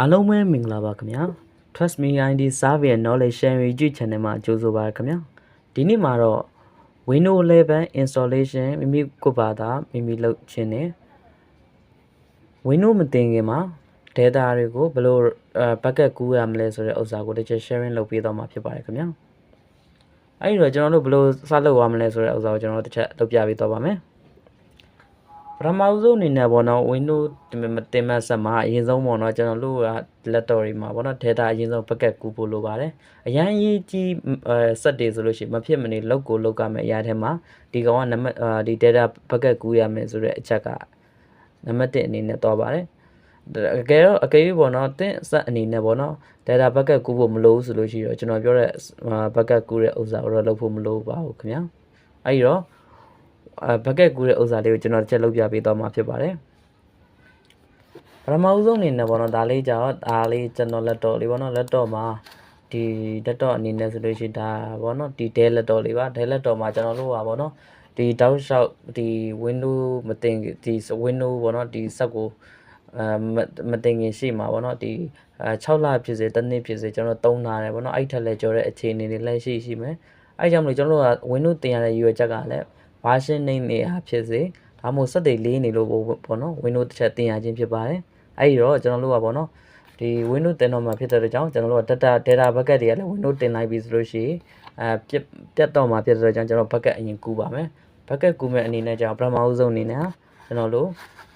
အားလုံးပဲမင်္ဂလာပါခင်ဗျာ Trust Me ID Survey and Knowledge Sharing YouTube Channel မှာကြိုဆိုပါရခင်ဗျာဒီနေ့မှာတော့ Windows 11 installation မိမိကိုယ်ဘာသာမိမိလုပ်ခြင်းနဲ့ Windows မတင်ခင်မှာ data တွေကိုဘယ်လိုအဲ bucket ကူးရမလဲဆိုတဲ့ဥစ္စာကိုတစ်ချက် sharing လုပ်ပေးတော့မှာဖြစ်ပါတယ်ခင်ဗျာအဲ့ဒီတော့ကျွန်တော်တို့ဘယ်လိုစလုပ်ရမလဲဆိုတဲ့ဥစ္စာကိုကျွန်တော်တို့တစ်ချက်လုပ်ပြပေးတော့ပါမယ် ပထမဆုံးအနေနဲ့ပေါ့နော် Windows တင်မဲ့ဆက်မှာအရင်ဆုံးပေါ့နော်ကျွန်တော်တို့က laptop တွေမှာပေါ့နော် data အရင်ဆုံး bucket ကူးဖို့လိုပါတယ်အရင်အရေးကြီးအဲဆက်တွေဆိုလို့ရှိရင်မဖြစ်မနေလောက်ကိုလောက်ကမယ်အရာထဲမှာဒီကောင်ကနံပါတ်အာဒီ data bucket ကူးရမယ်ဆိုတဲ့အချက်ကနံပါတ်1အနေနဲ့တော့ပါတယ်အကယ်တော့အကယ်၍ပေါ့နော်တင်းဆက်အနေနဲ့ပေါ့နော် data bucket ကူးဖို့မလိုဘူးဆိုလို့ရှိရင်ကျွန်တော်ပြောတဲ့ bucket ကူးတဲ့ဥစ္စာကိုတော့လုပ်ဖို့မလိုပါဘူးခင်ဗျာအဲ့ဒီတော့ အဲ bucket ကူးတဲ့ဥစ္စာလေးကိုကျွန်တော်တစ်ချက်လုပ်ပြပေးသွားမှာဖြစ်ပါတယ်ပထမဦးဆုံးအနေနဲ့ပေါ့နော်ဒါလေးကြောင့်ဒါလေးကျွန်တော် laptop လေးပေါ့နော် laptop မှာဒီ laptop အနေနဲ့ဆိုလို့ရှိရင်ဒါပေါ့နော်ဒီ Dell laptop လေးပါ Dell laptop မှာကျွန်တော်တို့ဟာပေါ့နော်ဒီတောက်လျှောက်ဒီ window မတင်ဒီ window ပေါ့နော်ဒီဆက်ကိုအဲမတင်ခင်ရှိမှာပေါ့နော်ဒီအဲ6လဖြစ်စေတစ်နှစ်ဖြစ်စေကျွန်တော်သုံးထားတယ်ပေါ့နော်အဲ့ထက်လည်းကြော်တဲ့အခြေအနေတွေလည်းရှိရှိမယ်အဲ့ကြောင့်မလို့ကျွန်တော်တို့က window တင်ရတဲ့ UI ချက်ကလည်း version name တွေဟာဖြစ်စေဒါမှမဟုတ်စက်တွေလေးနေလို့ပေါ့နော် window တစ်ချက်တင်ရခြင်းဖြစ်ပါတယ်အဲ့ဒီတော့ကျွန်တော်တို့ကပေါ့နော်ဒီ window တင်တော့မှာဖြစ်တဲ့ကြောင့်ကျွန်တော်တို့က data data bucket တွေကလည်း window တင်လိုက်ပြီဆိုလို့ရှိရင်အဲပြတ်ပြတ်တော့မှာဖြစ်တဲ့ကြောင့်ကျွန်တော် bucket အရင်ကူးပါမယ် bucket ကူးမဲ့အနေနဲ့ကျွန်တော်ပထမဦးဆုံးအနေနဲ့ကျွန်တော်တို့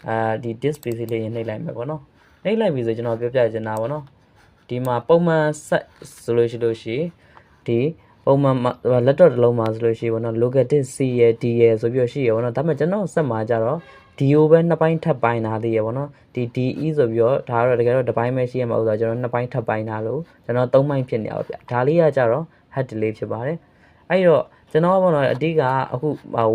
အဲဒီ disk space လေးရင်နှိပ်လိုက်မယ်ပေါ့နော်နှိပ်လိုက်ပြီဆိုကျွန်တော်ပြောပြချင်တာပေါ့နော်ဒီမှာပုံမှန်ဆက်ဆိုလို့ရှိလို့ရှိရင်ဒီ ပုံမှန် laptop တစ်လုံးမှာဆိုလို့ရှိရင်ပေါ့နော် local disk C ရယ် D ရယ်ဆိုပြီးတော့ရှိရယ်ပေါ့နော်ဒါပေမဲ့ကျွန်တော်ဆက်မှာကြတော့ DO ပဲနှစ်ပိုင်းထပ်ပိုင်းလာသေးရယ်ပေါ့နော်ဒီ DE ဆိုပြီးတော့ဒါကတော့တကယ်တော့တစ်ပိုင်းပဲရှိရမှာဥစ္စာကျွန်တော်နှစ်ပိုင်းထပ်ပိုင်းလာလို့ကျွန်တော်သုံးပိုင်းဖြစ်နေအောင်ဗျဒါလေးကကြတော့ head delay ဖြစ်ပါတယ်အဲ့တော့ကျွန်တော်ကပေါ့နော်အတိကအခု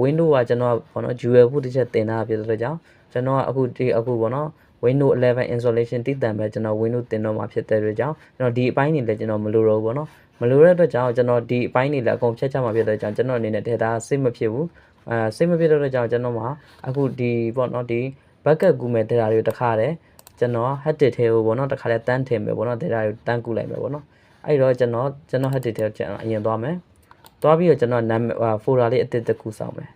window ကကျွန်တော်ပေါ့နော် dual boot တစ်ချက်တင်တာဖြစ်တဲ့ကြောင့်ကျွန်တော်ကအခုဒီအခုပေါ့နော် Windows 11 installation တည်တံပဲကျွန်တော် Windows တင်တော့မှာဖြစ်တဲ့အတွက်ကြောင့်ကျွန်တော်ဒီအပိုင်းတွေလည်းကျွန်တော်မလိုတော့ဘူးပေါ့နော် မလိုတဲ့အတွက်ကြောင့်ကျွန်တော်ဒီအပိုင်းတွေလည်းအကုန်ဖြတ်ချမှာဖြစ်တဲ့ကြောင့်ကျွန်တော်အနေနဲ့ data စိတ်မဖြစ်ဘူးအဲစိတ်မဖြစ်တဲ့အတွက်ကြောင့်ကျွန်တော်မှာအခုဒီပေါ့နော်ဒီ backup ကူမဲ့ data တွေကိုတခါတည်းကျွန်တော် hard disk ထဲကိုပေါ့နော်တခါတည်းတန်းထည့်မယ်ပေါ့နော် data တွေကိုတန်းကူလိုက်မယ်ပေါ့နော်အဲ့တော့ကျွန်တော်ကျွန်တော် hard disk ထဲကိုကျွန်တော်အရင်သွားမယ်သွားပြီးတော့ကျွန်တော်နာမည် folder လေးအသစ်တစ်ခုစောင့်မယ်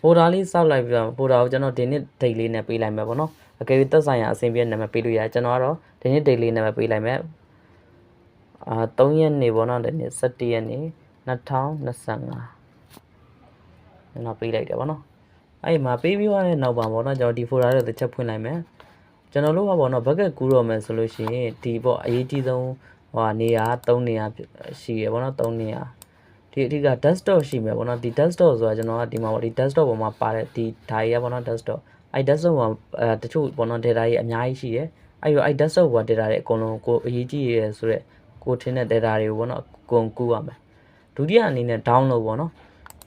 folder လေးစောက်လိုက်ပြီးတော့ folder ကိုကျွန်တော်ဒီနေ့ date လေးနဲ့ပေးလိုက်မယ်ပေါ့နော် အကယ်၍သက်ဆိုင်ရာအဆင်ပြေနာမည်ပေးလို့ရတယ်ကျွန်တော်ကတော့ဒီနေ့ date လေးနာမည်ပေးလိုက်မယ်အာ3ရက်နေပေါ့နော်ဒီနေ့17ရက်နေ2025ကျွန်တော်ပေးလိုက်တယ်ပေါ့နော်အဲ့ဒီမှာပေးပြီးသွားတဲ့နောက်ပါပေါ့နော်ကျွန်တော်ဒီ folder တွေတစ်ချက်ဖွင့်လိုက်မယ်ကျွန်တော်တို့ကပေါ့နော် bucket ကူးတော့မယ်ဆိုလို့ရှိရင်ဒီပေါ့အရေးကြီးဆုံးဟိုနေရာ3နေရာရှိရပေါ့နော်3နေရာဒီအဓိက desktop ရှိမယ်ပေါ့နော်ဒီ desktop ဆိုတာကျွန်တော်ကဒီမှာပေါ့ဒီ desktop ပေါ်မှာပါတဲ့ဒီဓာတ်ရပေါ့နော် desktop အဲ့ desktop မှာအဲတချို့ပေါ့နော် data ကြီးအများကြီးရှိတယ်အဲ့ရောအဲ့ desktop က data တွေအကုန်လုံးကိုအရေးကြီးရဆိုတော့ကိုထင်းတဲ့ data တွေကိုပေါ့နော်အကုန်ကူးရမယ်ဒုတိယအနေနဲ့ download ပေါ့နော်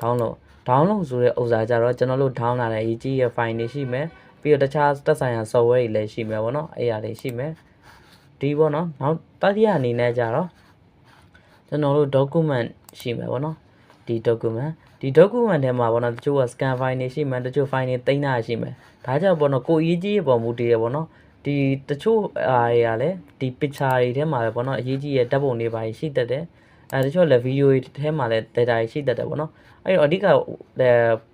download download ဆိုတဲ့ဥစ္စာကြတော့ကျွန်တော်တို့ down လာတဲ့အရေးကြီးရ file တွေရှိမယ်ပြီးတော့တခြားသက်ဆိုင်ရာ software တွေလည်းရှိမယ်ပေါ့နော်အဲ့အရာတွေရှိမယ်ဒီပေါ့နော်နောက်တတိယအနေနဲ့ကြတော့ကျွန်တော်တို့ document ရှိမယ်ပေါ့နော်ဒီ document ဒီ document ထဲမှာပေါ့နော်တချို့က scan file တွေရှိမယ်တချို့ file တွေတင်တာရှိမယ်ဒါကြောင့်ပေါ့နော်ကိုအရေးကြီးရပေါ်မူတည်ရပေါ့နော်ဒီတချို့အားတွေကလည်းဒီ picture တွေထဲမှာလည်းပေါ့နော်အရေးကြီးရဓာတ်ပုံတွေပါရှိတတ်တယ်အဲတချို့လည်း video တွေထဲမှာလည်း data တွေရှိတတ်တယ်ပေါ့နော်အဲ့တော့အဓိက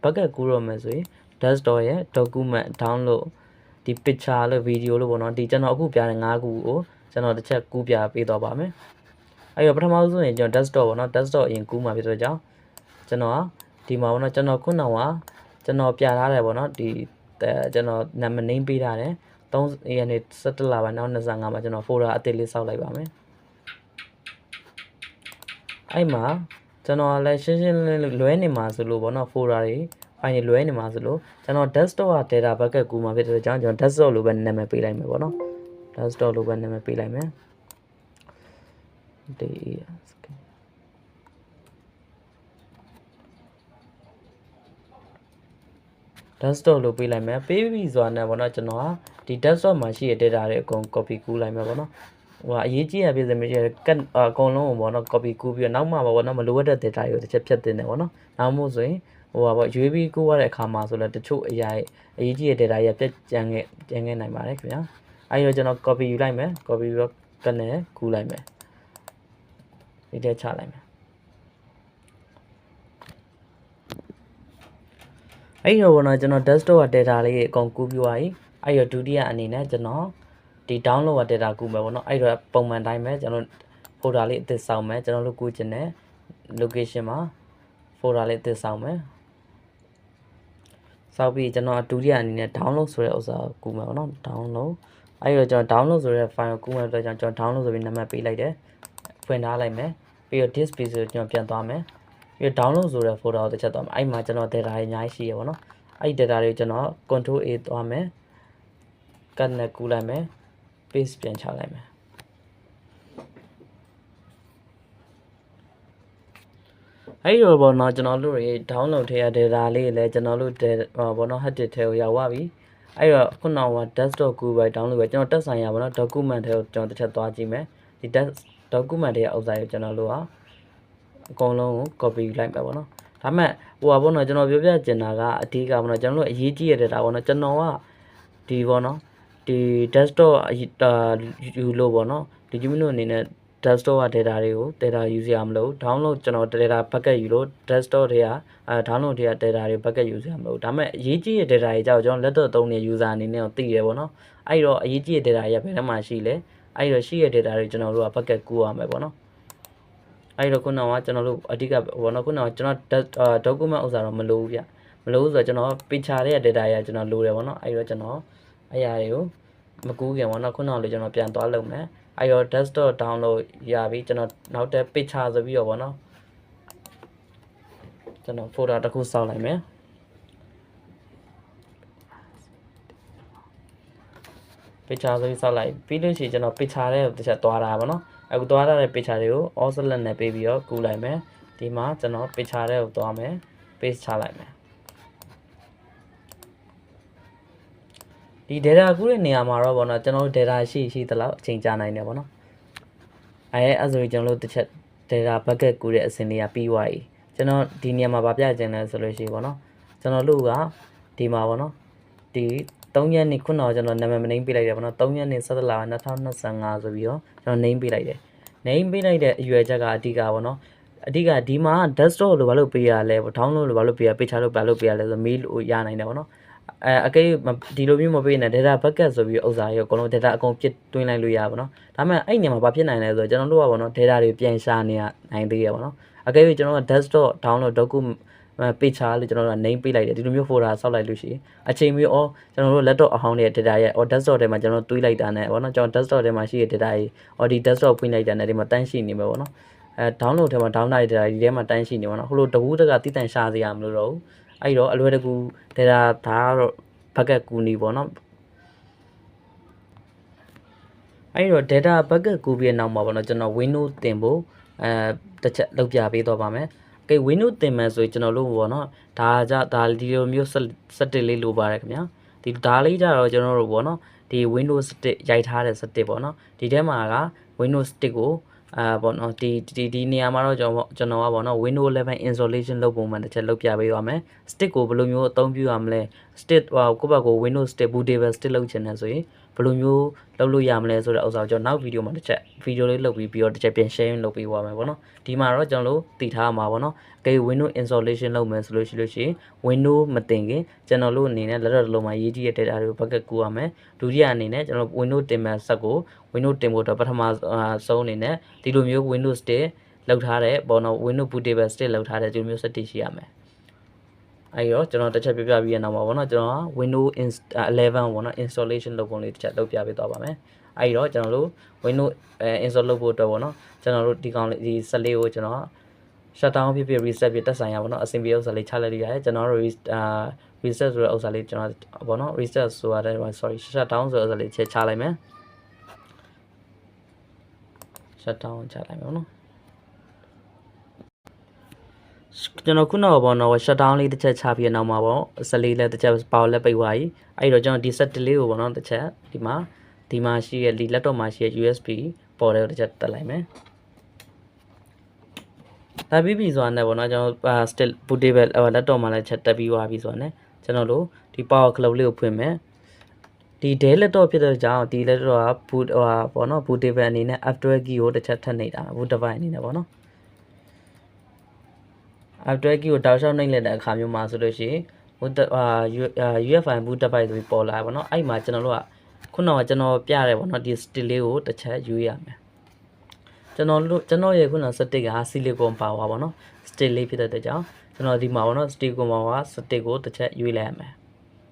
bucket ကူးရမယ်ဆိုရင် desktop ရဲ့ document download ဒီ picture လို့ video လို့ပေါ့နော်ဒီကျွန်တော်အခုပြတဲ့၅ခုကိုကျွန်တော်တစ်ချက်ကူးပြပေးတော့ပါမယ်အဲ့တော့ပထမဆုံးရင်ကျွန်တော် desktop ပေါ့နော် desktop အရင်ကူးမှာဖြစ်တဲ့ကြောင့် ကျွန်တော်ဒီမှာပေါ့နော်ကျွန်တော်ခုနကကျွန်တော်ပြထားတယ်ပေါ့နော်ဒီကျွန်တော်နာမည် name ပေးထားတယ်3ရက်နေ့17လပိုင်းနောက်25မှာကျွန်တော် folder အသစ်လေးစောက်လိုက်ပါမယ်အဲ့မှာကျွန်တော်လည်းရှင်းရှင်းလင်းလင်းလွဲနေမှာဆိုလို့ပေါ့နော် folder တွေ file တွေလွဲနေမှာဆိုလို့ကျွန်တော် desktop က data bucket ကူမှာဖြစ်တဲ့ကြောင့်ကျွန်တော် desktop လို့ပဲနာမည်ပေးလိုက်မယ်ပေါ့နော် desktop လို့ပဲနာမည်ပေးလိုက်မယ်ဒီ desktop လို့ပေးလိုက်မယ်ပေးပြီဆိုတာနဲ့ပေါ့နော်ကျွန်တော်ဟာဒီ desktop မှာရှိတဲ့ data တွေအကုန် copy ကူးလိုက်မယ်ပေါ့နော်ဟိုအရေးကြီးရပြည့်စုံမရှိကတ်အကုန်လုံးကိုပေါ့နော် copy ကူးပြီးတော့နောက်မှပေါ့နော်မလိုအပ်တဲ့ data တွေကိုတစ်ချက်ဖြတ်တင်တယ်ပေါ့နော်နောက်မို့ဆိုရင်ဟိုပါပေါ့ UAV ကိုရတဲ့အခါမှာဆိုတော့တချို့အရာရဲ့အရေးကြီးတဲ့ data တွေပြတ်ကျန်ခဲ့ကျန်ခဲ့နိုင်ပါတယ်ခင်ဗျာအဲဒီတော့ကျွန်တော် copy ယူလိုက်မယ် copy ပြီးတော့ကနေကူးလိုက်မယ်ဒီထဲချလိုက်မယ် အဲ့တော့ဘောနော်ကျွန်တော် desktop က data လေးအကုန်ကူးပြီးသွားပြီအဲ့တော့ဒုတိယအနေနဲ့ကျွန်တော်ဒီ download က data ကူးမယ်ပေါ့နော်အဲ့တော့ပုံမှန်တိုင်းပဲကျွန်တော် folder လေးအသစ်စောင့်မယ်ကျွန်တော်တို့ကူးခြင်းနဲ့ location မှာ folder လေးအသစ်စောင့်မယ်စောက်ပြီးကျွန်တော်ဒုတိယအနေနဲ့ download ဆိုတဲ့ဥစ္စာကိုကူးမယ်ပေါ့နော် download အဲ့တော့ကျွန်တော် download ဆိုတဲ့ file ကိုကူးမယ်အတွက်ကြောင့်ကျွန်တော် download ဆိုပြီးနံပါတ်ပေးလိုက်တယ်ဖွင့်ထားလိုက်မယ်ပြီးတော့ disk space ကိုကျွန်တော်ပြန်သွားမယ် ပြီးတော့ download ဆိုတဲ့ folder ကိုတစ်ချက်သွားမယ်အဲ့မှာကျွန်တော် data တွေအများကြီးရှိရပါတော့အဲ့ဒီ data တွေကိုကျွန်တော် control A သွားမယ် cut နဲ့ကူးလိုက်မယ် paste ပြန်ချလိုက်မယ်အဲ့ဒီတော့ဘောနော်ကျွန်တော်တို့တွေ download ထည့်ရ data လေးလည်းကျွန်တော်တို့ဘောနော် hard disk ထဲကိုရောက်သွားပြီအဲ့တော့ခုနက desktop ကူပဲ download ပဲကျွန်တော်တက်ဆိုင်ရပါတော့ document ထဲကိုကျွန်တော်တစ်ချက်သွားကြည့်မယ်ဒီ document တွေရဲ့ဥစ္စာကိုကျွန်တော်တို့က အကုန်လုံးကို copy လိုက်မယ်ပေါ့နော်ဒါမဲ့ဟိုပါပေါ့နော်ကျွန်တော်ပြောပြချင်တာကအဓိကပေါ့နော်ကျွန်တော်တို့အရေးကြီးရတဲ့ဒါပေါ့နော်ကျွန်တော်ကဒီပေါ့နော်ဒီ desktop ယူလို့ပေါ့နော်ဒီကျမတို့အနေနဲ့ desktop က data တွေကို data ယူစရာမလို download ကျွန်တော် data bucket ယူလို့ desktop တွေကအဲ download တွေက data တွေ bucket ယူစရာမလိုဒါပေမဲ့အရေးကြီးတဲ့ data တွေကြောက်ကျွန်တော် laptop သုံးနေ user အနေနဲ့တော့သိရပေါ့နော်အဲ့တော့အရေးကြီးတဲ့ data တွေကဘယ်ထဲမှာရှိလဲအဲ့တော့ရှိတဲ့ data တွေကျွန်တော်တို့က bucket ကူရမယ်ပေါ့နော် အဲ့တော့ခုနကကျွန်တော်တို့အဓိကဘောနော်ခုနကကျွန်တော် document ဥစ္စာတော့မလိုဘူးဗျမလိုဘူးဆိုတော့ကျွန်တော် picture ရဲ့ data ရကျွန်တော်လိုတယ်ပေါ့နော်အဲ့တော့ကျွန်တော်အရာတွေကိုမကူးခင်ပေါ့နော်ခုနကလေကျွန်တော်ပြန်သွားလုပ်မယ်အဲ့တော့ desktop download ရပြီကျွန်တော်နောက်တဲ့ picture ဆိုပြီးတော့ပေါ့နော်ကျွန်တော် folder တစ်ခုစောက်လိုက်မယ် picture ဆိုပြီးစောက်လိုက်ပြီးလို့ရှိရင်ကျွန်တော် picture တဲ့တစ်ချက်သွားတာပေါ့နော် အခုသွားတဲ့ picture တွေကို all select နဲ့ပေးပြီးတော့ကူးလိုက်မယ်ဒီမှာကျွန်တော် picture တဲ့ကိုသွားမယ် paste ချလိုက်မယ်ဒီ data ကူးတဲ့နေရာမှာတော့ဗောနော်ကျွန်တော်တို့ data ရှိရှိသလောက်အချိန်ကြာနိုင်တယ်ဗောနော်အဲအဲ့ဆိုရင်ကျွန်တော်တို့တစ်ချက် data bucket ကူးတဲ့အဆင့်လေးကပြီးသွားပြီကျွန်တော်ဒီနေရာမှာဗာပြချင်လဲဆိုလို့ရှိရင်ဗောနော်ကျွန်တော်တို့ကဒီမှာဗောနော်ဒီ 3ရက်နေ့ခုနကကျွန်တော်နာမည်မနှိမ်းပေးလိုက်တယ်ဗောနော်3ရက်နေ့17လ2025ဆိုပြီးတော့ကျွန်တော်နှိမ်းပေးလိုက်တယ်နှိမ်းပေးလိုက်တဲ့အရွယ်ချက်ကအဓိကဗောနော်အဓိကဒီမှာ desktop လို့ဘာလို့ပေးရလဲဗော download လို့ဘာလို့ပေးရ picture လို့ဘာလို့ပေးရလဲဆို mail လို့ရနိုင်တယ်ဗောနော်အဲအကိဒီလိုမျိုးမပေးနဲ့ data bucket ဆိုပြီးဥစ္စာရေအကုန်လုံး data အကုန်ပြစ်တွင်းလိုက်လို့ရပါတော့ဒါပေမဲ့အဲ့နေရာမှာဘာဖြစ်နိုင်လဲဆိုတော့ကျွန်တော်တို့ကဗောနော် data တွေပြန်ရှာနေရနိုင်သေးရပါတော့အကိကျွန်တော်က desktop download document picture လို့ကျွန်တော်တို့က name ပေးလိုက်တယ်ဒီလိုမျိုး folder ဆောက်လိုက်လို့ရှိရင်အချိန်မျိုးအော်ကျွန်တော်တို့ laptop အဟောင်းတွေ data ရဲ့ or desktop ထဲမှာကျွန်တော်တွေးလိုက်တာနဲ့ဗောနော်ကျွန်တော် desktop ထဲမှာရှိတဲ့ data ကြီး or ဒီ desktop ဖွင့်လိုက်တာနဲ့ဒီမှာတန်းရှိနေမှာဗောနော်အဲ download ထဲမှာ download တဲ့ data ဒီထဲမှာတန်းရှိနေဗောနော်ဟိုလိုတကူးတကတိတန်ရှာစရာမလိုတော့ဘူးအဲ့တော့အလွယ်တကူ data ဒါကတော့ bucket ကူနီပေါ့နော်အဲ့တော့ data bucket ကူပြီးတဲ့နောက်မှာပေါ့နော်ကျွန်တော် window တင်ဖို့အဲတစ်ချက်လောက်ပြပေးတော့ပါမယ် ကဲ window တင်မယ်ဆိုရင်ကျွန်တော်တို့ပေါ့နော်ဒါကြဒါဒီလိုမျိုး setting လေးလိုပါတယ်ခင်ဗျာဒီဒါလေးကြတော့ကျွန်တော်တို့ပေါ့နော်ဒီ windows stick ရိုက်ထားတဲ့ stick ပေါ့နော်ဒီထဲမှာက windows stick ကိုအာပေါ့နော်ဒီဒီဒီနေရာမှာတော့ကျွန်တော်ကျွန်တော်ကပေါ့နော် Windows 11 installation လုပ်ပုံမှန်တစ်ချက်လုပ်ပြပေးပါမယ် stick ကိုဘယ်လိုမျိုးအသုံးပြုရမလဲ stick ဟိုကိုယ့်ဘက်ကို Windows stick bootable stick လုပ်ချင်တယ်ဆိုရင် ဘယ်လိုမျိုးလုပ်လို့ရမလဲဆိုတဲ့ဥစ္စာကိုကျွန်တော်နောက်ဗီဒီယိုမှာတစ်ချက်ဗီဒီယိုလေးလုပ်ပြီးပြီးတော့တစ်ချက်ပြန် share လုပ်ပေးသွားမယ်ပေါ့နော်ဒီမှာတော့ကျွန်တော်တို့တည်ထားမှာပေါ့နော်အကယ် Windows installation လုပ်မယ်ဆိုလို့ရှိလို့ရှိရင် Windows မတင်ခင်ကျွန်တော်တို့အနေနဲ့လက်တော့တစ်လုံးမှာရေးကြည့်တဲ့ data တွေကို bucket ကူရမယ်ဒုတိယအနေနဲ့ကျွန်တော် Windows တင်မဲ့ဆက်ကို Windows တင်ဖို့တော့ပထမဆုံးအနေနဲ့ဒီလိုမျိုး Windows တင်လောက်ထားတဲ့ပေါ့နော် Windows bootable stick လောက်ထားတဲ့ဒီလိုမျိုး setting ရှိရမယ် အဲ့တော့ကျွန်တော်တစ်ချက်ပြပြပြီးရအောင်ပါဗောနော်ကျွန်တော်က Windows 11ဗောနော် installation လုပ်ပုံလေးတစ်ချက်လုပ်ပြပေးသွားပါမယ်အဲ့တော့ကျွန်တော်တို့ Windows install လုပ်ဖို့အတွက်ဗောနော်ကျွန်တော်တို့ဒီကောင်ဒီစလေးကိုကျွန်တော် shutdown ဖြစ်ဖြစ် reset ဖြစ်တက်ဆိုင်ရပါတော့အဆင်ပြေဥစ္စာလေးချလိုက်လို့ရတယ်ကျွန်တော်တို့ reset ဆိုတဲ့ဥစ္စာလေးကျွန်တော်ပေါ့နော် reset ဆိုရတဲ့ sorry shutdown ဆိုတဲ့ဥစ္စာလေးချက်ချလိုက်မယ် shutdown ချလိုက်မယ်ပေါ့နော် ကျွန်တော်ခုနကပေါ့နော် shutdown လေးတစ်ချက်ချပြီးနောက်မှာပေါ့စလေးလည်းတစ်ချက်ပေါလက်ပိတ်သွားပြီအဲ့တော့ကျွန်တော်ဒီ set လေးကိုပေါ့နော်တစ်ချက်ဒီမှာဒီမှာရှိရဲ့ဒီ laptop မှာရှိရဲ့ USB ပေါ်တဲ့တစ်ချက်တက်လိုက်မယ်ဒါပြီးပြီဆိုတာနဲ့ပေါ့နော်ကျွန်တော်အာ still bootable ဟို laptop မှာလည်းချက်တက်ပြီးသွားပြီဆိုတာနဲ့ကျွန်တော်တို့ဒီ power club လေးကိုဖွင့်မယ်ဒီ Dell laptop ဖြစ်တဲ့ကြောင့်ဒီ laptop က boot ဟိုဟာပေါ့နော် bootable အနေနဲ့ F12 key ကိုတစ်ချက်ထပ်နေတာ boot device အနေနဲ့ပေါ့နော် F12 key ကိုတောက်လျှောက်နှိပ်လိုက်တဲ့အခါမျိုးမှာဆိုလို့ရှိရင် boot အာ UEFI boot device ဆိုပြီးပေါ်လာပေါ့နော်အဲ့မှာကျွန်တော်တို့ကခုနကကျွန်တော်ပြရတယ်ပေါ့နော်ဒီ stick လေးကိုတစ်ချက်ယူရမယ်ကျွန်တော်တို့ကျွန်တော်ရဲ့ခုန stick က silicon power ပေါ့နော် stick လေးဖြစ်တဲ့အတွက်ကြောင့်ကျွန်တော်ဒီမှာပေါ့နော် silicon power stick ကိုတစ်ချက်ယူလိုက်ရမယ်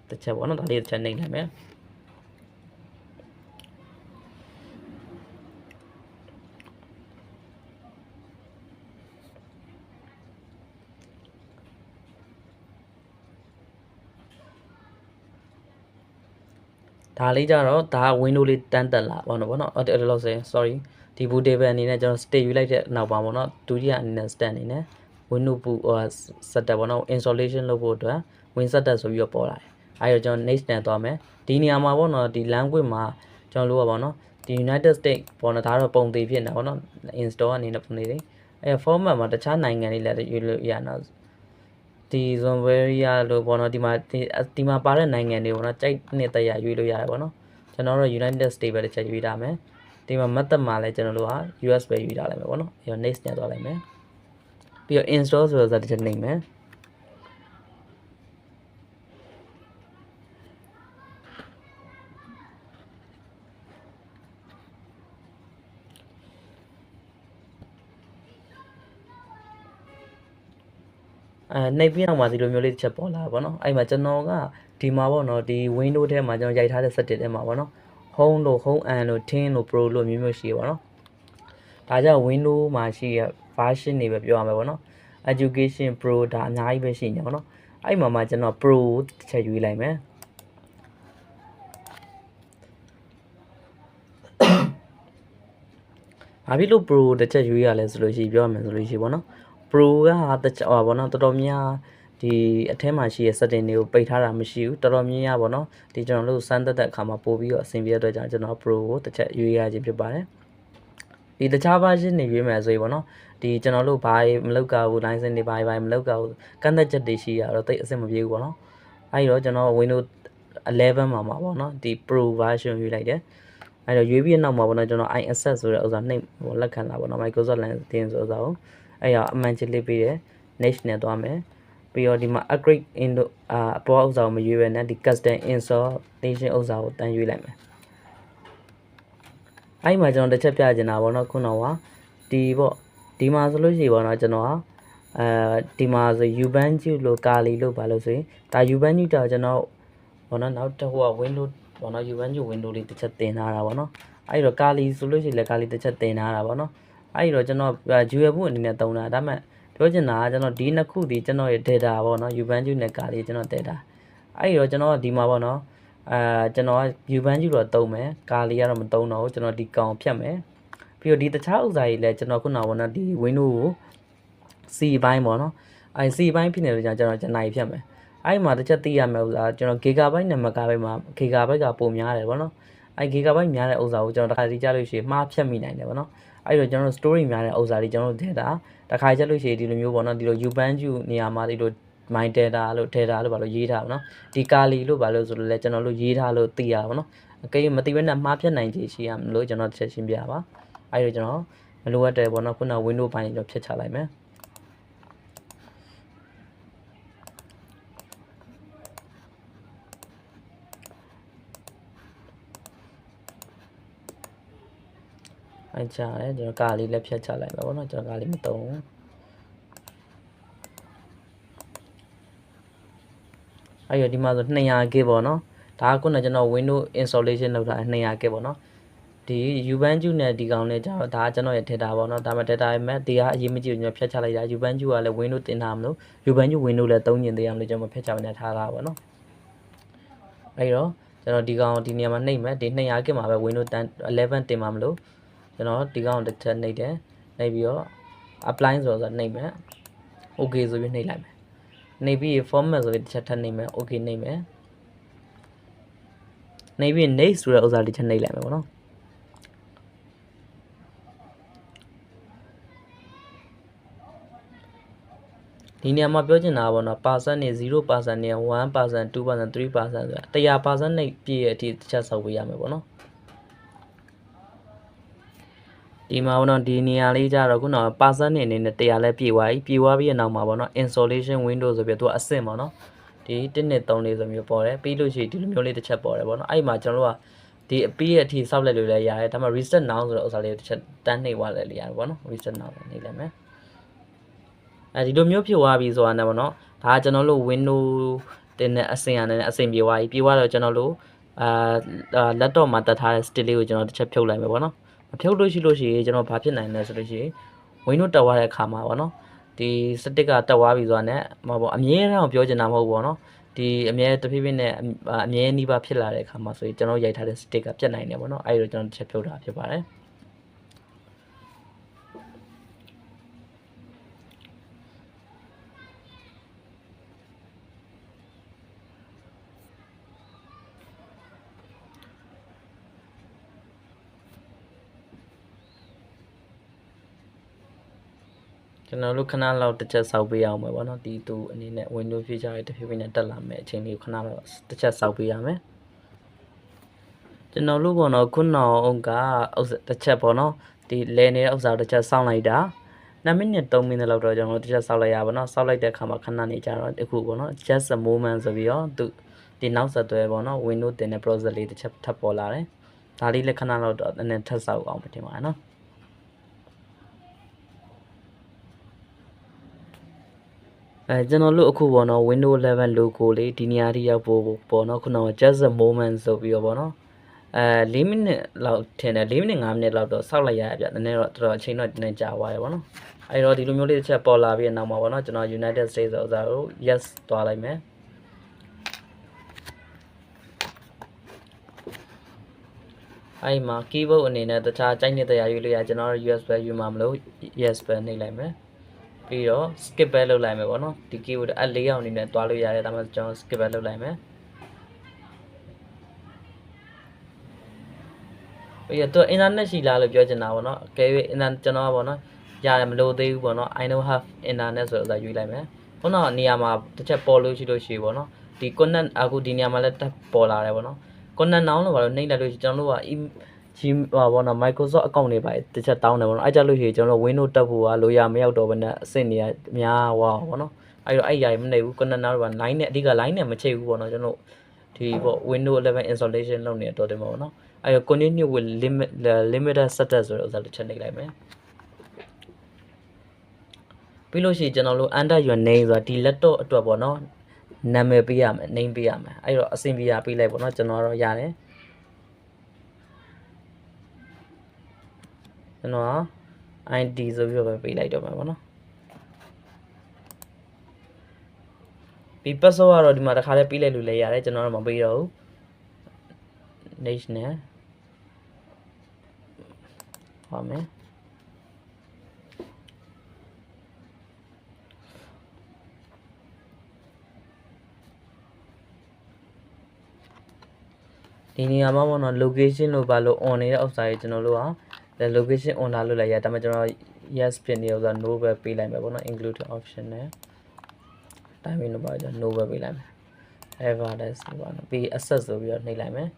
တစ်ချက်ပေါ့နော်ဒါလေးတစ်ချက်နှိပ်လိုက်မယ် ဒါလေးကြတော့ဒါ window လေးတန်းတက်လာပေါ့နော်ပေါ့နော်အဲ့ဒါလို့ဆိုရင် sorry ဒီ bootable အနေနဲ့ကျွန်တော် stay ယူလိုက်တဲ့နောက်ပါပေါ့နော်ဒုတိယအနေနဲ့ stand အနေနဲ့ window boot ဟို setup ပေါ့နော် installation လုပ်ဖို့အတွက် win setup ဆိုပြီးတော့ပေါ်လာတယ်အဲ့တော့ကျွန်တော် next နဲ့သွားမယ်ဒီနေရာမှာပေါ့နော်ဒီ language မှာကျွန်တော်တို့ကပေါ့နော်ဒီ United States ပေါ့နော်ဒါတော့ပုံသေးဖြစ်နေတာပေါ့နော် install အနေနဲ့ပုံသေးတယ်အဲ့ format မှာတခြားနိုင်ငံလေးလည်းယူလို့ရ နော်ဒီ Zomberia လို့ပေါ့နော်ဒီမှာဒီမှာပါတဲ့နိုင်ငံတွေပေါ့နော်ကြိုက်နှစ်သက်ရရွေးလို့ရတယ်ပေါ့နော်ကျွန်တော်တို့ United States ပဲတစ်ချက်ရွေးထားမယ်ဒီမှာ method မှာလည်းကျွန်တော်တို့က US ပဲရွေးထားလိုက်မယ်ပေါ့နော်အဲ့တော့ next နဲ့သွားလိုက်မယ်ပြီးတော့ install ဆိုတော့တစ်ချက်နှိပ်မယ် အဲနှိပ်ပြီးတော့မှဒီလိုမျိုးလေးတစ်ချက်ပေါ်လာပါတော့အဲ့မှာကျွန်တော်ကဒီမှာပေါ့နော်ဒီ window ထဲမှာကျွန်တော်ရိုက်ထားတဲ့ setting ထဲမှာပေါ့နော် home လို့ home and လို့ tin လို့ pro လို့မျိုးမျိုးရှိရပါတော့ဒါကြောင့် window မှာရှိရ version တွေပဲပြောရမှာပေါ့နော် education pro ဒါအများကြီးပဲရှိနေပါတော့အဲ့မှာမှကျွန်တော် pro တစ်ချက်ယူလိုက်မယ်ဘာဖြစ်လို့ pro တစ်ချက်ယူရလဲဆိုလို့ရှိရင်ပြောရမယ်ဆိုလို့ရှိရင်ပေါ့နော် pro ကတခြားဟောပေါ့နော်တော်တော်များဒီအထဲမှာရှိတဲ့ setting တွေကိုပိတ်ထားတာမရှိဘူးတော်တော်များများပေါ့နော်ဒီကျွန်တော်တို့စမ်းသက်တဲ့အခါမှာပို့ပြီးတော့အဆင်ပြေတဲ့အတွက်ကြောင့်ကျွန်တော် pro ကိုတစ်ချက်ရွေးရခြင်းဖြစ်ပါတယ်ဒီတခြား version တွေရွေးမယ်ဆိုရင်ပေါ့နော်ဒီကျွန်တော်တို့ဘာမလောက်ကဘူး license တွေဘာဘာမလောက်ကဘူးကန့်သက်ချက်တွေရှိရတော့တိတ်အဆင်မပြေဘူးပေါ့နော်အဲဒီတော့ကျွန်တော် Windows 11မှာမှာပေါ့နော်ဒီ pro version ရွေးလိုက်တယ်အဲ့တော့ရွေးပြီးနောက်မှာပေါ့နော်ကျွန်တော် i access ဆိုတဲ့ဥစ္စာနှိပ်ဟိုလက်ခံလာပေါ့နော် Microsoft Lens ဆိုတဲ့ဥစ္စာကို အဲ့ရအမှန်ချစ်လေးပေးတယ် next နဲ့သွားမယ်ပြီးတော့ဒီမှာ upgrade in တို့အာအပေါ်ဥစ္စာကိုမရွေးပဲနဲ့ဒီ custom installation ဥစ္စာကိုတန်းရွေးလိုက်မယ်အဲ့မှာကျွန်တော်တစ်ချက်ပြချင်တာပေါ့နော်ခုနကဒီပေါ့ဒီမှာဆိုလို့ရှိရင်ပေါ့နော်ကျွန်တော်ကအဲဒီမှာဆို Ubangi လို့ကာလီလို့ပါလို့ဆိုရင်ဒါ Ubangi တော့ကျွန်တော်ဘောနော်နောက်တစ်ဟိုက window ဘောနော် Ubangi window လေးတစ်ချက်တင်ထားတာပေါ့နော်အဲ့တော့ကာလီဆိုလို့ရှိရင်လည်းကာလီတစ်ချက်တင်ထားတာပေါ့နော် အဲ့တော့ကျွန်တော် dual boot အနေနဲ့တုံးတာဒါပေမဲ့ပြောချင်တာကကျွန်တော်ဒီနှစ်ခုဒီကျွန်တော်ရဲ့ data ပေါ့နော် Ubangi နဲ့ကာလီကျွန်တော် data အဲ့တော့ကျွန်တော်ဒီမှာပေါ့နော်အာကျွန်တော်က Ubangi တော့တုံးမယ်ကာလီကတော့မတုံးတော့ဘူးကျွန်တော်ဒီကောင်ဖြတ်မယ်ပြီးတော့ဒီတခြားဥစ္စာကြီးလည်းကျွန်တော်ခုနကပေါ့နော်ဒီ window ကို C ဘိုင်းပေါ့နော်အဲ C ဘိုင်းဖြစ်နေတဲ့ကြောင့်ကျွန်တော်ကျွန်နိုင်ဖြတ်မယ်အဲ့မှာတစ်ချက်သိရမယ်ဥစ္စာကျွန်တော် gigabyte နဲ့ megabyte မှာ gigabyte ကပုံများတယ်ပေါ့နော် အဲ gigabyte များတဲ့ဥစ္စာကိုကျွန်တော်တစ်ခါစီကြားလို့ရှိရင်မှားဖြတ်မိနိုင်တယ်ပေါ့နော်အဲ့တော့ကျွန်တော် story များတဲ့ဥစ္စာတွေကျွန်တော် data တစ်ခါကြားလို့ရှိရင်ဒီလိုမျိုးပေါ့နော်ဒီလို ubanju နေရာမှာဒီလို my data လို့ data လို့ဘာလို့ရေးထားပါတော့ဒီကာလီလို့ဘာလို့ဆိုလို့လဲကျွန်တော်တို့ရေးထားလို့သိရပါတော့အကိမသိဘဲနဲ့မှားဖြတ်နိုင်ခြေရှိရမလို့ကျွန်တော်ချက်ရှင်းပြပါအဲ့တော့ကျွန်တော်မလိုအပ်တယ်ပေါ့နော်ခုန window ပိုင်းကျွန်တော်ဖြတ်ချလိုက်မယ် အဲ့ချတယ်ကျွန်တော်ကာလေးလည်းဖြတ်ချလိုက်ပါဘောနော်ကျွန်တော်ကာလေးမတုံးဘူးအဲ့ရဒီမှာဆို 200K ပေါ့နော်ဒါကခုနကျွန်တော် Windows installation လုပ်တာ 200K ပေါ့နော်ဒီ Ubuntu နဲ့ဒီကောင်နဲ့ကျတော့ဒါကကျွန်တော်ရဲ့ data ပေါ့နော်ဒါမှ data ရဲ့ map ဒီကအရေးမကြီးဘူးကျွန်တော်ဖြတ်ချလိုက်တာ Ubuntu ကလည်း Windows တင်ထားမလို့ Ubuntu Windows လည်းသုံးညင်သေးရမလို့ကျွန်တော်ဖြတ်ချမနေထားတာပေါ့နော်အဲ့တော့ကျွန်တော်ဒီကောင်ဒီနေရာမှာနှိပ်မယ်ဒီ 200K မှာပဲ Windows 11တင်မှာမလို့ ကျွန်တော်ဒီကောင်တစ်ချက်နှိပ်တယ်နှိပ်ပြီးတော့ apply ဆိုတော့နှိပ်မယ် okay ဆိုပြီးနှိပ်လိုက်မယ်နှိပ်ပြီး format ဆိုပြီးတစ်ချက်ထပ်နှိပ်မယ် okay နှိပ်မယ်နှိပ်ပြီး next ဆိုတဲ့ဥစ္စာတစ်ချက်နှိပ်လိုက်မယ်ပေါ့နော်ဒီနေရာမှာပြောချင်တာကပေါ့နော် percent နေ0%နေ1% 2% 3%ဆိုတာ100%နဲ့ပြည့်ရဲ့အထိတစ်ချက်ဆောက်ပေးရမယ်ပေါ့နော် ဒီမှာပေါ့နော်ဒီနေရာလေးကြတော့ခုနက percent နေအနေနဲ့100လဲပြည့်သွားပြီပြည့်သွားပြီးတဲ့နောက်မှာပေါ့နော် installation window ဆိုပြီးတော့သူကအဆင့်ပေါ့နော်ဒီ1နဲ့3လေးဆိုမျိုးပေါ်တယ်ပြီးလို့ရှိရင်ဒီလိုမျိုးလေးတစ်ချက်ပေါ်တယ်ပေါ့နော်အဲ့ဒီမှာကျွန်တော်တို့ကဒီအပြီးရဲ့အထိစောက်လိုက်လို့လည်းရတယ်ဒါပေမဲ့ reset now ဆိုတဲ့ဥစ္စာလေးကိုတစ်ချက်တန်းနှိပ်သွားလိုက်လို့ရတယ်ပေါ့နော် reset now နဲ့နှိပ်လိုက်မယ်အဲဒီလိုမျိုးဖြစ်သွားပြီဆိုတာနဲ့ပေါ့နော်ဒါကကျွန်တော်တို့ window တင်တဲ့အဆင့်အနေနဲ့အဆင့်ပြေသွားပြီပြေသွားတော့ကျွန်တော်တို့အာ laptop မှာတက်ထားတဲ့ stick လေးကိုကျွန်တော်တစ်ချက်ဖြုတ်လိုက်မယ်ပေါ့နော် မဖြုတ်လို့ရှိလို့ရှိရင်ကျွန်တော်ဘာဖြစ်နိုင်လဲဆိုလို့ရှိရင် window တက်သွားတဲ့အခါမှာပေါ့နော်ဒီ stick ကတက်သွားပြီဆိုတာနဲ့မဟုတ်ပေါ့အမြဲတမ်းပြောချင်တာမဟုတ်ဘူးပေါ့နော်ဒီအမြဲတဖြည်းဖြည်းနဲ့အမြဲနှီးပါဖြစ်လာတဲ့အခါမှာဆိုရင်ကျွန်တော်ရိုက်ထားတဲ့ stick ကပြတ်နိုင်တယ်ပေါ့နော်အဲဒီတော့ကျွန်တော်တစ်ချက်ဖြုတ်တာဖြစ်ပါတယ် ကျွန်တော်တို့ခဏလောက်တစ်ချက်စောက်ပေးအောင်မယ်ပေါ့နော်ဒီသူအနေနဲ့ Windows Feature တွေတစ်ဖြည်းဖြည်းနဲ့တက်လာမယ်အချိန်လေးကိုခဏလောက်တစ်ချက်စောက်ပေးရမယ်ကျွန်တော်တို့ပေါ့နော်ခုနောက်အုံကဥစ္စာတစ်ချက်ပေါ့နော်ဒီလဲနေတဲ့ဥစ္စာကိုတစ်ချက်စောင့်လိုက်တာ2မိနစ်3မိနစ်လောက်တော့ကျွန်တော်တို့တစ်ချက်စောက်လိုက်ရပါတော့စောက်လိုက်တဲ့အခါမှာခဏနေကြတော့အခုပေါ့နော် just a moment ဆိုပြီးတော့သူဒီနောက်ဆက်တွဲပေါ့နော် Windows တင်တဲ့ process လေးတစ်ချက်ထပ်ပေါ်လာတယ်ဒါလေးလည်းခဏလောက်တော့နည်းနည်းထပ်စောက်အောင်ပြင်ပါနော် အဲကျွန်တော်တို့အခုပေါ့နော် Windows 11 logo လေးဒီနေရာထိရောက်ဖို့ပေါ့နော်ခုနက just a moment ဆိုပြီးတော့ပေါ့နော်အဲ4မိနစ်လောက်ထင်တယ်4မိနစ်5မိနစ်လောက်တော့စောက်လိုက်ရရပြနည်းနည်းတော့တော်တော်အချိန်တော့နည်းနည်းကြာသွားတယ်ပေါ့နော်အဲတော့ဒီလိုမျိုးလေးတစ်ချက်ပေါ်လာပြီးတဲ့နောက်မှာပေါ့နော်ကျွန်တော် United States ဆိုတော့ yes သွားလိုက်မယ်အဲ့မှာ keyboard အနေနဲ့တခြားကြိုက်နေတဲ့ရာရွေးလို့ရကျွန်တော်တို့ US ပဲယူမှာမလို့ yes ပဲနှိပ်လိုက်မယ် ပြီးတော့ skip ပဲလုပ်လိုက်မယ်ပေါ့နော်ဒီ keyword အ၄အောင်အနေနဲ့တွားလို့ရတယ်ဒါမှကျွန်တော် skip ပဲလုပ်လိုက်မယ်ပြီးတော့ internet ရှိလားလို့ပြောချင်တာပေါ့နော်အကယ်၍ internet ကျွန်တော်ကပေါ့နော်ရတယ်မလို့သေးဘူးပေါ့နော် I don't have internet ဆိုတော့ယူလိုက်မယ်ခုနကနေရာမှာတစ်ချက်ပေါ်လို့ရှိလို့ရှိပေါ့နော်ဒီ connect အခုဒီနေရာမှာလည်းတက်ပေါ်လာတယ်ပေါ့နော် connect now လို့ပါလို့နှိမ့်လိုက်လို့ရှိကျွန်တော်တို့က ဂျီဟာပေါ့နော် Microsoft account တွေပါတစ်ချက်တောင်းတယ်ပေါ့နော်အဲ့ကြလို့ရှိရင်ကျွန်တော်တို့ Windows တက်ဖို့ကလိုရမရောက်တော့ဘဲနဲ့အဆင့်တွေကများဟွာပေါ့နော်အဲ့တော့အဲ့ຢာကြီးမနေဘူး Connect တော့ line နဲ့အဓိက line နဲ့မချိတ်ဘူးပေါ့နော်ကျွန်တော်ဒီပေါ့ Windows 11 installation လုပ်နေတော့တယ်ပေါ့နော်အဲ့တော့ continue with limit limited setup ဆိုတဲ့ဥစ္စာတစ်ချက်နှိပ်လိုက်မယ်ပြီးလို့ရှိရင်ကျွန်တော်တို့ under your name ဆိုတာဒီ laptop အတွက်ပေါ့နော်နာမည်ပေးရမယ် name ပေးရမယ်အဲ့တော့အဆင်ပြေရပေးလိုက်ပေါ့နော်ကျွန်တော်တော့ရတယ် ကျွန်တော် ID ဆိုပြီးတော့ပဲပေးလိုက်တော့မှာပေါ့နော်ပြီး password ကတော့ဒီမှာတစ်ခါလေးပေးလိုက်လို့လည်းရတယ်ကျွန်တော်တော့မပေးတော့ဘူး national ပါမယ်ဒီနေရာမှာပေါ့နော် location လို့ပါလို့ on နေတဲ့ဥစ္စာကြီးကျွန်တော်တို့က the location on လာလို့လည်းရဒါပေမဲ့ကျွန်တော် yes ဖြစ်နေဥစ္စာ no ပဲပေးလိုက်မယ်ပေါ့နော် include option နဲ့ timing လို့ပါကျွန်တော် no ပဲပေးလိုက်မယ် advertise လို့ပါနော်ပြီး access ဆိုပြီးတော့နှိပ်လိုက်မယ်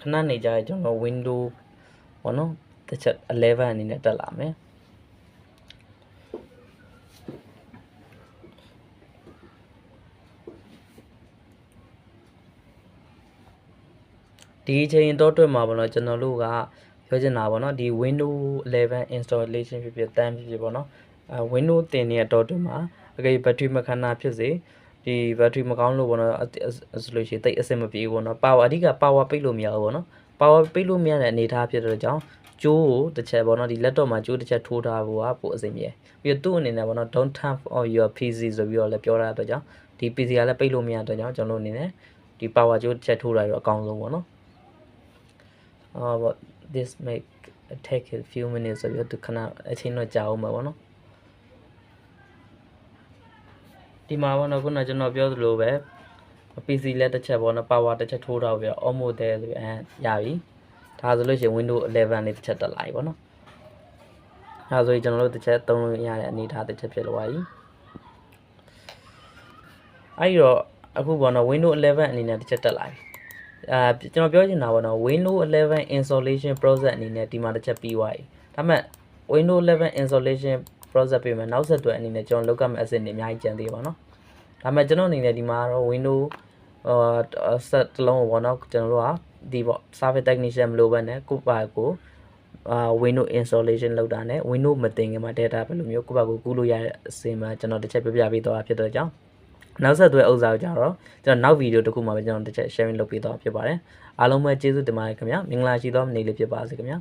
ခဏနေကြရင်ကျွန်တော် window ပေါ့နော်တစ်ချက်11အနေနဲ့တက်လာမယ် ဒီအချိန်တော့တွေ့မှာပေါ့နော်ကျွန်တော်တို့ကပြောချင်တာပေါ့နော်ဒီ Windows 11 installation ဖြစ်ဖြစ်တန်းဖြစ်ဖြစ်ပေါ့နော်အဲ Windows တင်နေတဲ့တော့တွေ့မှာအကယ် battery မခဏဖြစ်စေဒီ battery မကောင်းလို့ပေါ့နော်ဆိုလို့ရှိရင်တိတ်အဆင်မပြေဘူးပေါ့နော် power အဓိက power ပိတ်လို့မရဘူးပေါ့နော် power ပိတ်လို့မရတဲ့အနေအထားဖြစ်တဲ့ကြောင့်ကျိုးကိုတစ်ချက်ပေါ့နော်ဒီ laptop မှာကျိုးတစ်ချက်ထိုးထားဖို့ကပိုအဆင်ပြေပြီးတော့သူ့အနေနဲ့ပေါ့နော် don't turn on your PC ဆိုပြီးတော့လည်းပြောထားတဲ့အတွက်ကြောင့်ဒီ PC ကလည်းပိတ်လို့မရတဲ့အတွက်ကြောင့်ကျွန်တော်တို့အနေနဲ့ဒီ power ကျိုးတစ်ချက်ထိုးထားရတော့အကောင်းဆုံးပေါ့နော် uh what this make take a few minutes ဆိုပြီးတော့သူခဏအချိန်တော့ကြာအောင်မှာပေါ့နော်ဒီမှာပေါ့နော်ခုနကကျွန်တော်ပြောသလိုပဲ PC လက်တစ်ချက်ပေါ့နော် power တစ်ချက်ထိုးထားပြီးတော့ almost there ဆိုပြီးအဲရပြီဒါဒါဆိုလို့ရှိရင် Windows 11လေးတစ်ချက်တက်လာပြီပေါ့နော်ဒါဆိုရင်ကျွန်တော်တို့တစ်ချက်သုံးလို့ရတဲ့အနေအထားတစ်ချက်ဖြစ်သွားပြီအဲ့ဒီတော့အခုပေါ့နော် Windows 11အနေနဲ့တစ်ချက်တက်လာပြီ အာကျွန်တော်ပြောချင်တာပေါ့နော် Windows 11 installation process အနေနဲ့ဒီမှာတစ်ချက်ပြီးသွားပြီဒါပေမဲ့ Windows 11 installation process ပြင်မယ်နောက်ဆက်တွဲအနေနဲ့ကျွန်တော်လောက်ကမဲ့အဆင့်တွေအများကြီးကျန်သေးပါတော့ဒါပေမဲ့ကျွန်တော်အနေနဲ့ဒီမှာတော့ Windows အာဆက်တစ်လုံးပေါ့နော်ကျွန်တော်တို့ကဒီပေါ့ service technician မလို့ပဲနဲ့ကိုယ့်ဘာကိုအာ Windows installation လုပ်တာနဲ့ Windows မတင်ခင်မှာ data ဘယ်လိုမျိုးကိုယ့်ဘာကိုကူးလို့ရတဲ့အစင်မှာကျွန်တော်တစ်ချက်ပြပြပေးသွားဖြစ်တဲ့ကြောင်း နောက်ဆက်တွဲဥစ္စာကိုကြတော့ကျွန်တော်နောက်ဗီဒီယိုတစ်ခုမှာပဲကျွန်တော်တစ်ချက် sharing လုပ်ပေးသွားဖြစ်ပါတယ်အားလုံးပဲကျေးဇူးတင်ပါတယ်ခင်ဗျာမင်္ဂလာရှိသောနေ့လေးဖြစ်ပါစေခင်ဗျာ